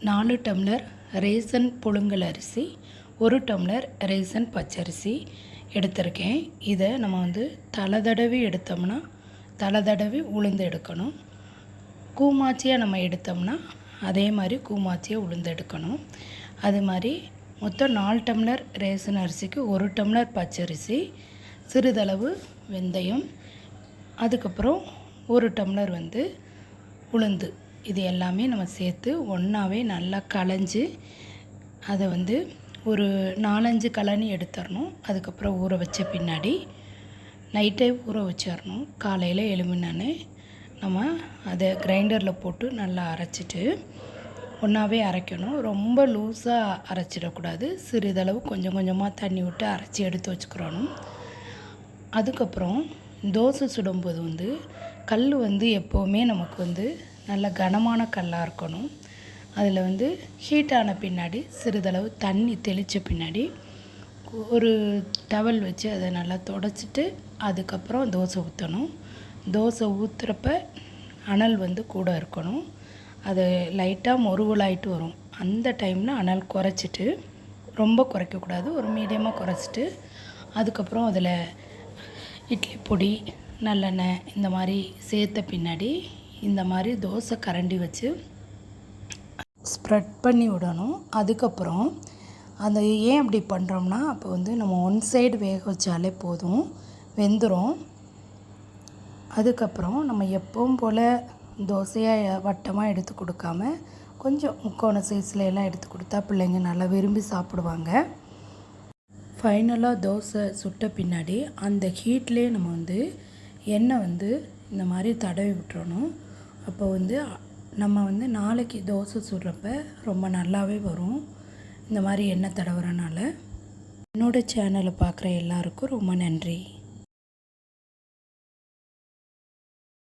நாலு tumbler ration புழுங்கல் அரிசி ஒரு டம்ளர் ரேசன் பச்சரிசி எடுத்திருக்கேன். இதை நம்ம வந்து தலை தடவி எடுத்தோம்னா தலை தடவி உளுந்து எடுக்கணும். கூமாச்சியாக நம்ம எடுத்தோம்னா அதே மாதிரி கூமாச்சியாக உளுந்து எடுக்கணும். அது மாதிரி மொத்தம் நாலு டம்ளர் ரேசன் அரிசிக்கு ஒரு டம்ளர் பச்சரிசி சிறிதளவு வெந்தயம் அதுக்கப்புறம் ஒரு டம்ளர் வந்து உளுந்து. இது எல்லாமே நம்ம சேர்த்து ஒன்றாவே நல்லா களைஞ்சி அதை வந்து ஒரு நாலஞ்சு கலனி எடுத்துடணும் அதுக்கப்புறம் ஊற வச்ச பின்னாடி நைட்டே ஊற வச்சிடணும் காலையில் எலும்பினானே நம்ம அதை கிரைண்டரில் போட்டு நல்லா அரைச்சிட்டு ஒன்றாவே அரைக்கணும். ரொம்ப லூஸாக அரைச்சிடக்கூடாது. சிறிதளவு கொஞ்சம் கொஞ்சமாக தண்ணி விட்டு அரைச்சி எடுத்து வச்சுக்கிறணும். அதுக்கப்புறம் தோசை சுடும்போது வந்து கல் வந்து எப்போவுமே நமக்கு வந்து நல்ல கனமான கல்லாக இருக்கணும். அதில் வந்து ஹீட்டான பின்னாடி சிறிதளவு தண்ணி தெளித்த பின்னாடி ஒரு டவல் வச்சு அதை நல்லா தொடச்சிட்டு அதுக்கப்புறம் தோசை ஊற்றணும் தோசை ஊற்றுறப்ப அனல் வந்து கூட இருக்கணும். அது லைட்டாக மொருவலாயிட்டு வரும். அந்த டைமில் அனல் குறைச்சிட்டு ரொம்ப குறைக்கக்கூடாது ஒரு மீடியமாக குறைச்சிட்டு அதுக்கப்புறம் அதில் இட்லி பொடி நல்லெண்ணெய் இந்த மாதிரி சேர்த்த பின்னாடி இந்த மாதிரி தோசை கரண்டி வச்சு ஸ்ப்ரெட் பண்ணி விடணும். அதுக்கப்புறம் அந்த ஏன் அப்படி பண்ணுறோம்னா அப்போ வந்து நம்ம ஒன் சைடு வேக வச்சாலே போதும். வெந்துடும் அதுக்கப்புறம் நம்ம எப்பவும் போல் தோசையாக வட்டமாக எடுத்து கொடுக்காம கொஞ்சம் முக்கோண சைஸில் எல்லாம் எடுத்து கொடுத்தா பிள்ளைங்க நல்லா விரும்பி சாப்பிடுவாங்க. ஃபைனலாக தோசை சுட்ட பின்னாடி அந்த ஹீட்லேயே நம்ம வந்து எண்ணெய் வந்து இந்த மாதிரி தடவி விட்டுறணும். அப்போ வந்து நம்ம வந்து நாளைக்கு தோசை சுடுறப்ப ரொம்ப நல்லாவே வரும். இந்த மாதிரி எண்ணெய் தடவுறனால. என்னோடய சேனலை பார்க்குற எல்லாருக்கும் ரொம்ப நன்றி.